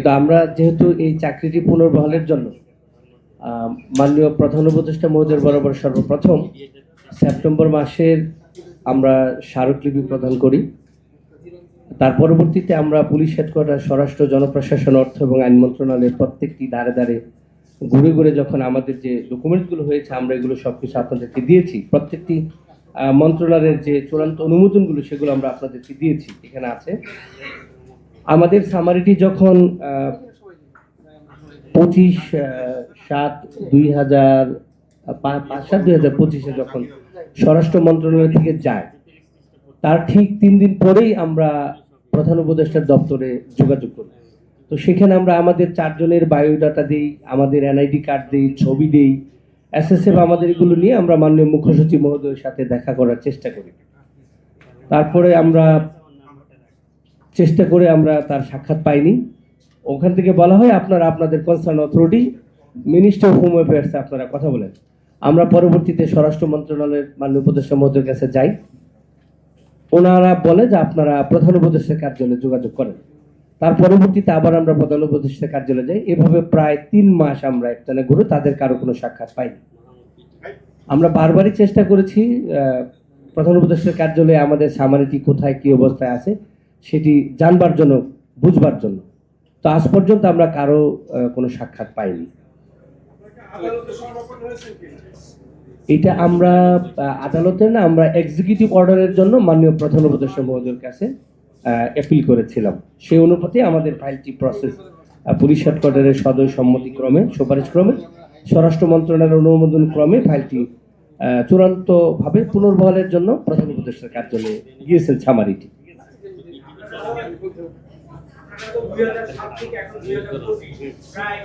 কিন্তু আমরা যেহেতু এই চাকরিটি পুনর্বহালের জন্য মাননীয় প্রধান উপদেষ্টা মহোদয়ের বরাবর সর্বপ্রথম সেপ্টেম্বর মাসের আমরা স্মারকলিপি প্রদান করি। তার পরবর্তীতে আমরা পুলিশ হেডকোয়ার্টার, স্বরাষ্ট্র, জনপ্রশাসন, অর্থ এবং আইন মন্ত্রণালয়ের প্রত্যেকটি দ্বারে দ্বারে ঘুরে ঘুরে যখন আমাদের যে ডকুমেন্টগুলো হয়েছে, আমরা এগুলো সব কিছু আপনাদেরকে দিয়েছি। প্রত্যেকটি মন্ত্রণালয়ের যে চূড়ান্ত অনুমোদনগুলো, সেগুলো আমরা আপনাদেরকে দিয়েছি। এখানে আছে। আমাদের সামারিটি যখন পঁচিশ সাত দুই হাজার পাঁচ সাত দুই হাজার পঁচিশে যখন স্বরাষ্ট্র মন্ত্রণালয় থেকে যায়, তার ঠিক তিন দিন পরেই আমরা প্রধান উপদেষ্টার দপ্তরে যোগাযোগ করি। তো সেখানে আমরা আমাদের চারজনের বায়োডাটা দিই, আমাদের এনআইডি কার্ড দিই, ছবি দিই, এসএসএফ আমাদের এগুলো নিয়ে আমরা মাননীয় মুখ্য সচিব মহোদয়ের সাথে দেখা করার চেষ্টা করি। তারপরে আমরা চেষ্টা করে আমরা তার সাক্ষাৎ পাইনি। ওখান থেকে বলা হয় আপনারা আপনাদের concern authority minister of home অ্যাফেয়ার্সে আপনারা কথা বলেন। আমরা পরবর্তীতে স্বরাষ্ট্র মন্ত্রণালয়ের মাননীয় উপদেষ্টা মহোদয়ের কাছে যাই। ওনারা বলে যে আপনারা প্রধান উপদেষ্টার কার্যালয়ে যোগাযোগ করেন। তার পরবর্তীতে আবার আমরা প্রধান উপদেষ্টার কার্যালয়ে যাই। এভাবে প্রায় তিন মাস আমরা একটানে ঘুরে তাদের কারও কোনো সাক্ষাৎ পাইনি। আমরা বারবারই চেষ্টা করেছি প্রধান উপদেষ্টার কার্যালয়ে আমাদের সামারিটি কোথায়, কি অবস্থায় আছে সেটি জানবার জন্য, বুঝবার জন্য। তো আজ পর্যন্ত আমরা কারও কোনো সাক্ষাৎ পাইনি। এটা আমরা আদালতে না, আমরা এক্সিকিউটিভ অর্ডারের জন্য মাননীয় প্রধান উপদেষ্টা মহোদয়ের কাছে অ্যাপিল করেছিলাম। সেই অনুপাতে আমাদের ফাইলটি প্রসেস পুলিশ হেডকোয়ার্টারের সদয় সম্মতিক্রমে সুপারিশ ক্রমে, স্বরাষ্ট্র মন্ত্রণালয়ের অনুমোদন ক্রমে ফাইলটি চূড়ান্তভাবে পুনর্বহালের জন্য প্রধান উপদেষ্টার কার্যালয়ে গিয়েছেন ছামারিটি। দুই হাজার সাত থেকে এখন দুই হাজার পঁচিশ প্রায়